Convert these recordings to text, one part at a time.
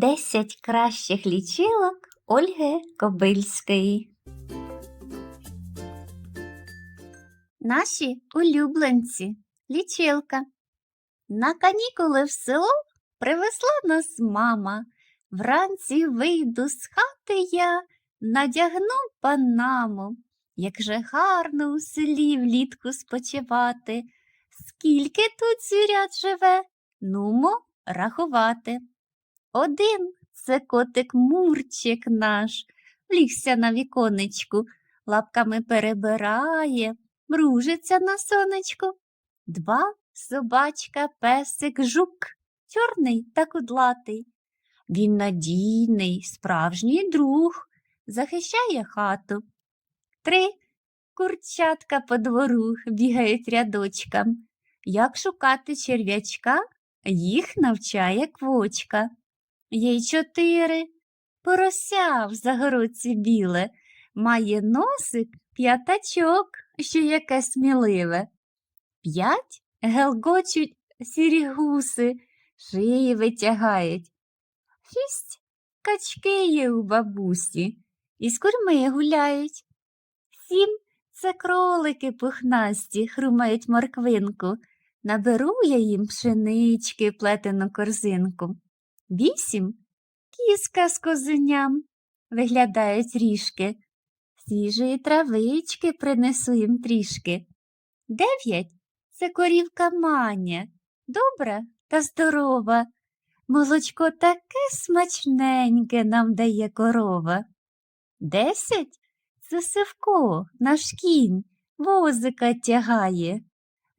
Десять кращих лічилок Ольги Кобильської. Наші улюбленці лічилка. На канікули в село привезла нас мама. Вранці вийду з хати я, надягну панаму. Як же гарно у селі влітку спочивати. Скільки тут звірят живе, нумо рахувати. Один це котик Мурчик наш, влігся на віконечку, лапками перебирає, мружиться на сонечку. Два собачка, песик, жук, чорний та кудлатий. Він надійний, справжній друг, захищає хату. Три курчатка по двору бігають рядочком. Як шукати черв'ячка, їх навчає квочка. Є й чотири. Порося в загородці біле, має носик п'ятачок, що яке сміливе. П'ять гелгочуть сірі гуси, шиї витягають. Шість качки є у бабусі, із курми гуляють. Сім це кролики пухнасті, хрумають морквинку. Наберу я їм пшенички плетену корзинку. Вісім кіска з козеням виглядають ріжки. Свіжої травички принесу їм трішки. Дев'ять це корівка маня, добра та здорова. Молочко таке смачненьке нам дає корова. Десять це Сивко, наш кінь, возика тягає.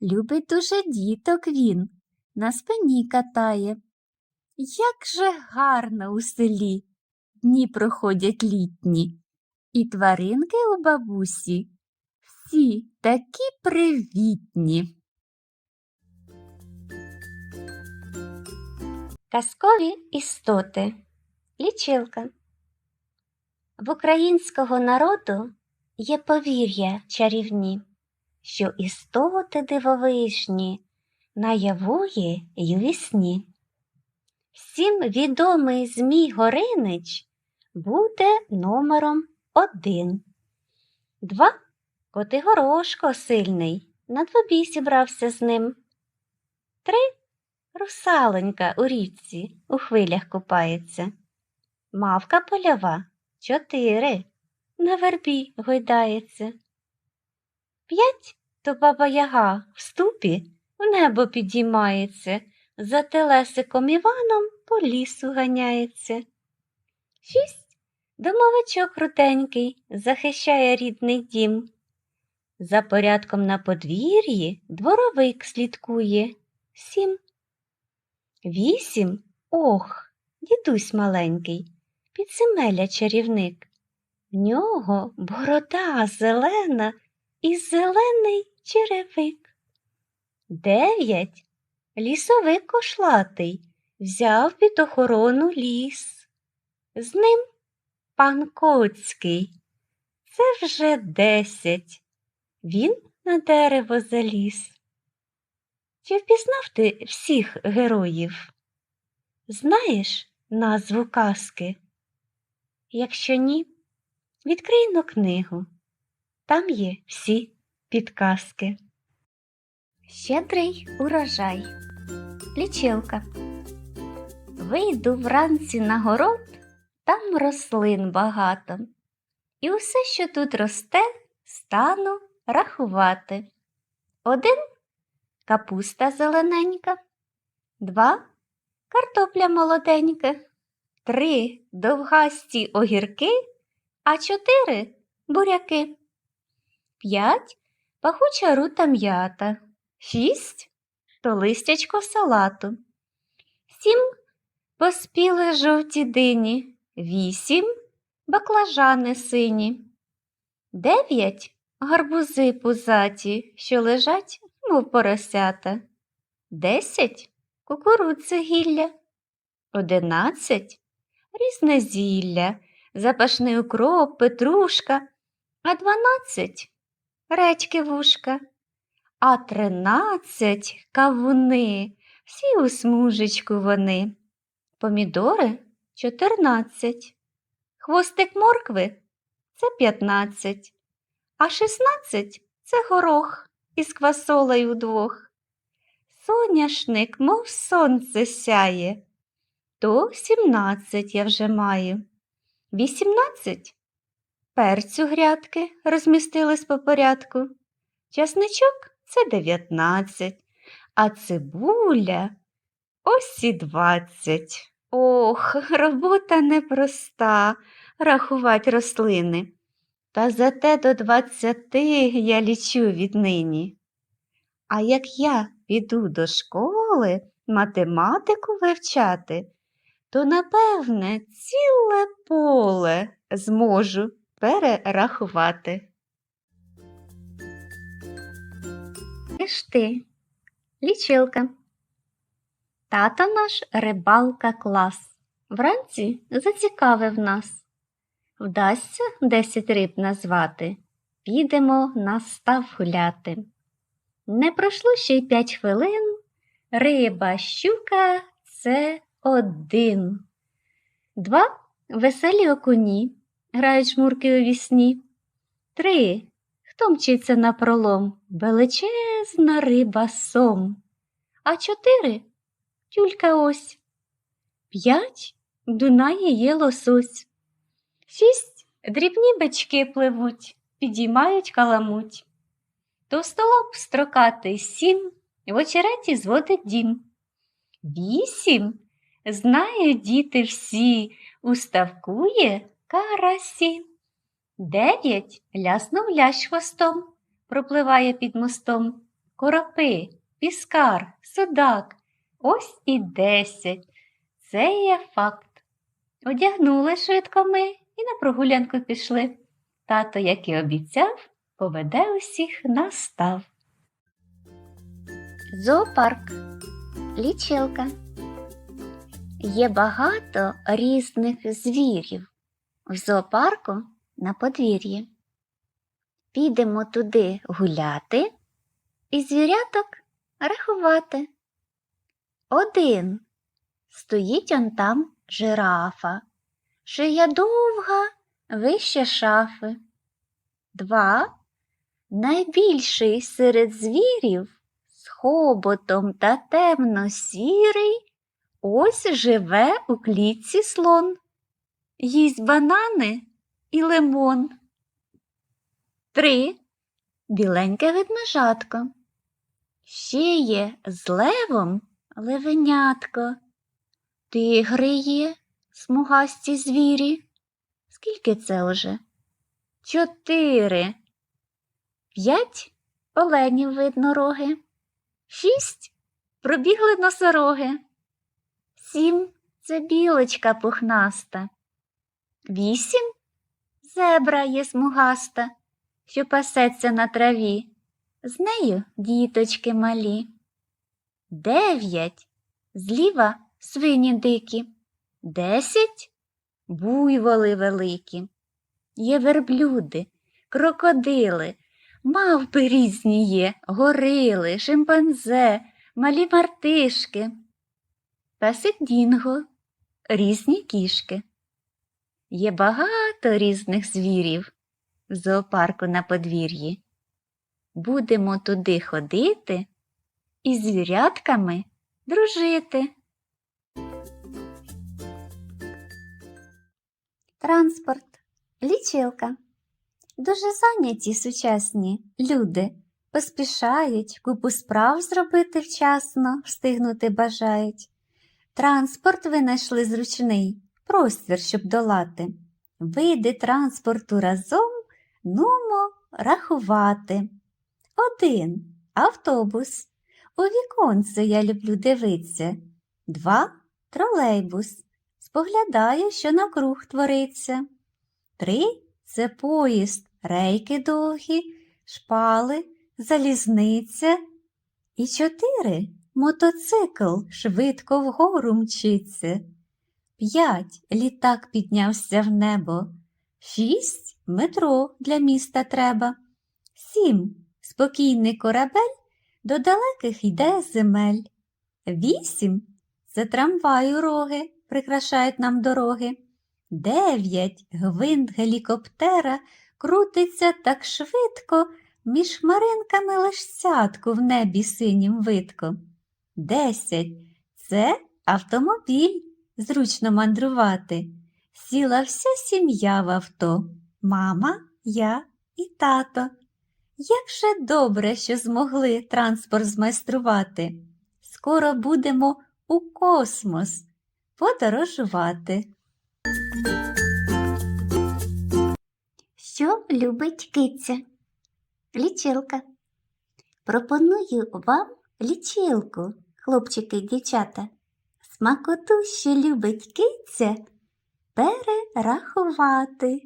Любить дуже діток він, на спині катає. Як же гарно у селі дні проходять літні, і тваринки у бабусі всі такі привітні. Казкові істоти. Лічилка. В українського народу є повір'я чарівні, що істоти дивовижні наявує й у вісні. Всім відомий Змій Горинич буде номером один. Два Котигорошко сильний, на двобій зібрався з ним. Три Русалонька у річці у хвилях купається. Мавка польова чотири на вербі гойдається. П'ять то баба яга в ступі в небо підіймається, за телесиком Іваном по лісу ганяється. Шість домовичок рутенький захищає рідний дім. За порядком на подвір'ї дворовик слідкує. Сім. Вісім. Ох, дідусь маленький, підземелля чарівник. В нього борода зелена і зелений черевик. Дев'ять. Лісовик кошлатий взяв під охорону ліс. З ним пан Коцький. Це вже десять. Він на дерево заліз. Чи впізнав ти всіх героїв? Знаєш назву казки? Якщо ні, відкрий но книгу. Там є всі підказки. Щедрий урожай. Лічилка. Вийду вранці на город, там рослин багато. І усе, що тут росте, стану рахувати. Один капуста зелененька, два картопля молоденька, три довгасті огірки, а чотири буряки, п'ять пахуча рута м'ята, шість то листячко салату, сім поспіли жовті дині, вісім баклажани сині, дев'ять гарбузи пузаті, що лежать, мов поросята, десять кукурудзи гілля, одинадцять різне зілля, запашний укроп, петрушка, а дванадцять редьки вушка, а тринадцять кавуни, всі у смужечку вони, помідори чотирнадцять. Хвостик моркви це п'ятнадцять, а шістнадцять це горох із квасолею удвох. Соняшник, мов сонце сяє, то сімнадцять я вже маю. Вісімнадцять перцю грядки розмістились по порядку. Часничок це дев'ятнадцять, а цибуля ось і двадцять. Ох, робота непроста рахувати рослини. Та зате до двадцяти я лічу віднині. А як я піду до школи математику вивчати, то, напевне, ціле поле зможу перерахувати. Иш ти, лічилка. Тато наш рибалка клас. Вранці зацікавив нас. Вдасться десять риб назвати. Підемо на став гуляти. Не пройшло ще й п'ять хвилин. Риба, щука це один. Два веселі окуні, грають жмурки у вісні. Три. Хто мчиться на пролом? Величезна риба сом. А чотири тюлька ось. П'ять Дунає є лосось. Шість дрібні бички пливуть, підіймають каламуть. Товстолоб строкатий сім в очереті зводить дім. Вісім знають діти всі, уставкує карасі. Дев'ять ляснув лящ хвостом, пропливає під мостом. Коропи, піскар, судак. Ось і десять. Це є факт. Одягнули швидко ми і на прогулянку пішли. Тато, як і обіцяв, поведе усіх на став. Зоопарк. Лічилка. Є багато різних звірів. В зоопарку на подвір'ї. Підемо туди гуляти і звіряток рахувати. Один. Стоїть он там жирафа, шия довга, вище шафи. Два. Найбільший серед звірів з хоботом та темно-сірий ось живе у клітці слон. Їсть банани і лимон. Три. Біленьке ведмежатко. Ще є з левом левенятко. Тигри є, смугасті звірі. Скільки це уже? Чотири. П'ять оленів видно роги. Шість пробігли носороги. Сім це білочка пухнаста. Вісім зебра є смугаста, що пасеться на траві. З нею діточки малі. Дев'ять зліва свині дикі. Десять буйволи великі. Є верблюди, крокодили, мавпи різні є, горили, шимпанзе, малі мартишки. Песик Дінго, різні кішки. Є багато різних звірів в зоопарку на подвір'ї. Будемо туди ходити і з звірятками дружити. Транспорт, лічилка. Дуже зайняті сучасні люди. Поспішають, купу справ зробити вчасно, встигнути бажають. Транспорт винайшли зручний, простір, щоб долати. Види транспорту разом нумо рахувати. Один автобус. У віконце я люблю дивитися. Два тролейбус. Споглядаю, що навкруг твориться. Три це поїзд, рейки довгі, шпали, залізниця. І чотири мотоцикл швидко вгору мчиться. П'ять літак піднявся в небо. Шість метро для міста треба. Сім спокійний корабель до далеких йде земель. Вісім це трамвай у роги, прикрашають нам дороги. Дев'ять гвинт гелікоптера крутиться так швидко, між хмаринками лиш сятку в небі синім видко. Десять це автомобіль, зручно мандрувати. Сіла вся сім'я в авто, мама, я і тато. Як же добре, що змогли транспорт змайструвати. Скоро будемо у космос подорожувати. Що любить киця? Лічилка. Пропоную вам лічилку, хлопчики і дівчата. Смакоту, що любить киця, перерахувати.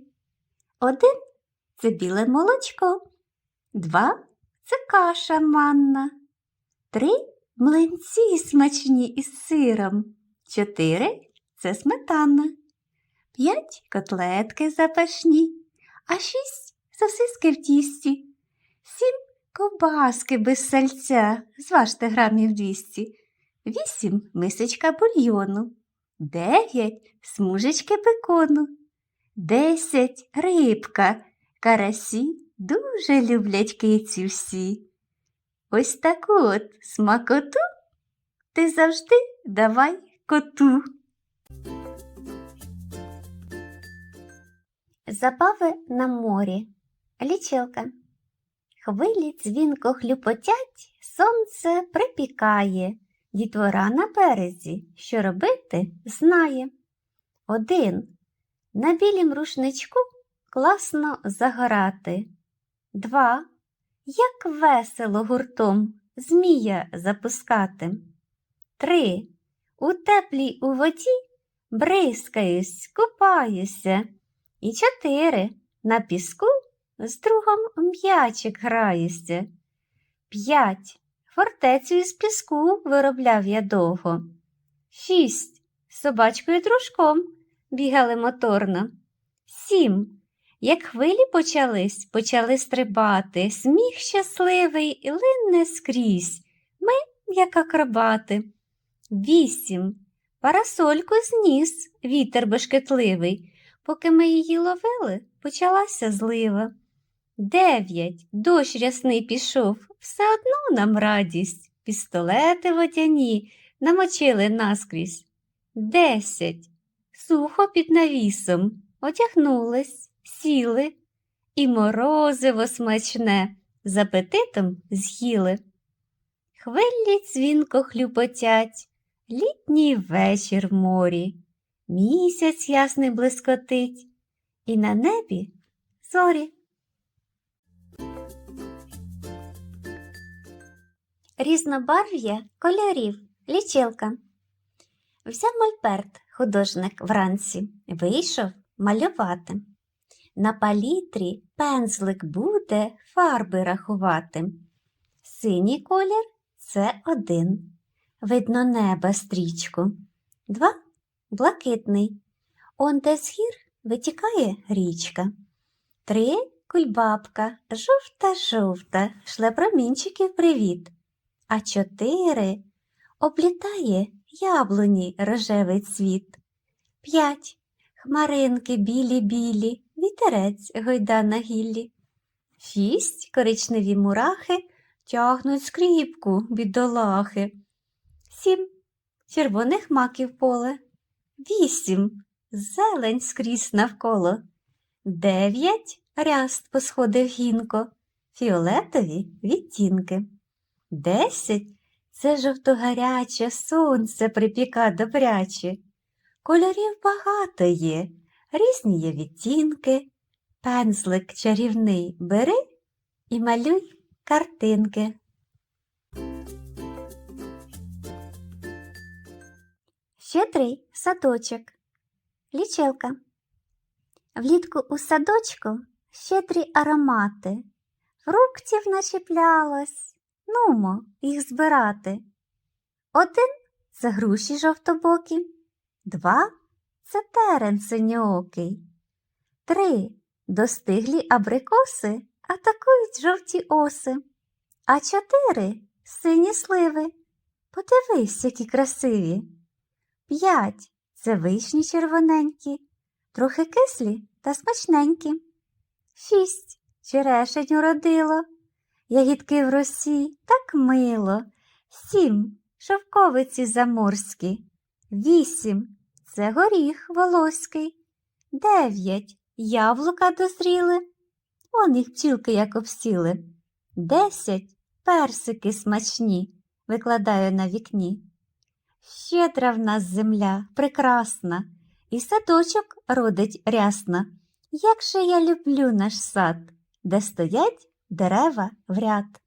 Один це біле молочко, два це каша манна, три млинці смачні із сиром, чотири це сметана, п'ять котлетки запашні, а шість сосиски в тісті, сім ковбаски без сальця, зважте грамів 200, вісім мисочка бульйону, дев'ять смужечки бекону, десять рибка, карасі дуже люблять киці всі. Ось таку от смакоту ти завжди давай коту. Забави на морі. Лічилка. Хвилі дзвінко хлюпотять, сонце припікає. Дітвора на березі, що робити, знає. Один. На білім рушничку класно загорати. Два. Як весело гуртом змія запускати. Три. У теплій у воді бризкаюсь, купаюся. І чотири. На піску з другом м'ячик граюся. П'ять. Фортецю із піску виробляв я довго. Шість. Собачкою дружком бігали моторно. Сім. Як хвилі почались, почали стрибати, сміх щасливий і линне скрізь. Ми, як акробати. Вісім. Парасольку зніс вітер бешкетливий. Поки ми її ловили, почалася злива. Дев'ять. Дощ рясний пішов, все одно нам радість. Пістолети водяні намочили наскрізь. Десять. Сухо під навісом, одягнулись, сіли, і морозиво смачне з апетитом з'їли. Хвилі дзвінко хлюпотять, літній вечір в морі, місяць ясний блискотить, і на небі зорі. Різнобарв'я кольорів, лічилка. Взяв мольберт художник вранці, вийшов малювати. На палітрі пензлик буде фарби рахувати. Синій колір це один. Видно неба стрічку. Два блакитний. Он де з гір витікає річка. Три кульбабка, жовта-жовта, шле промінчиків привіт. А чотири облітає яблуні рожевий цвіт. П'ять хмаринки білі-білі, вітерець гойда на гіллі. Шість коричневі мурахи тягнуть скріпку бідолахи. Сім червоних маків поле. Вісім зелень скрізь навколо. Дев'ять ряст посходив гінко, фіолетові відтінки. Десять це жовтогаряче сонце припіка добряче. Кольорів багато є, різні є відтінки. Пензлик чарівний бери і малюй картинки. Щедрий садочок. Лічилка. Влітку у садочку щедрі аромати. Фруктів начіплялось. Нумо їх збирати. Один це груші жовтобокі, два це терен синьоокий, три достиглі абрикоси атакують жовті оси, а чотири сині сливи. Подивись, які красиві. П'ять Це вишні червоненькі, трохи кислі та смачненькі. Шість черешень уродило, ягідки в росі так мило. Сім шовковиці заморські, вісім це горіх волоський, дев'ять яблука дозріли, он їх пчілки як обсіли. Десять персики смачні викладаю на вікні. Щедра в нас земля, прекрасна, і садочок родить рясна. Як же я люблю наш сад, де стоять дерева в ряд.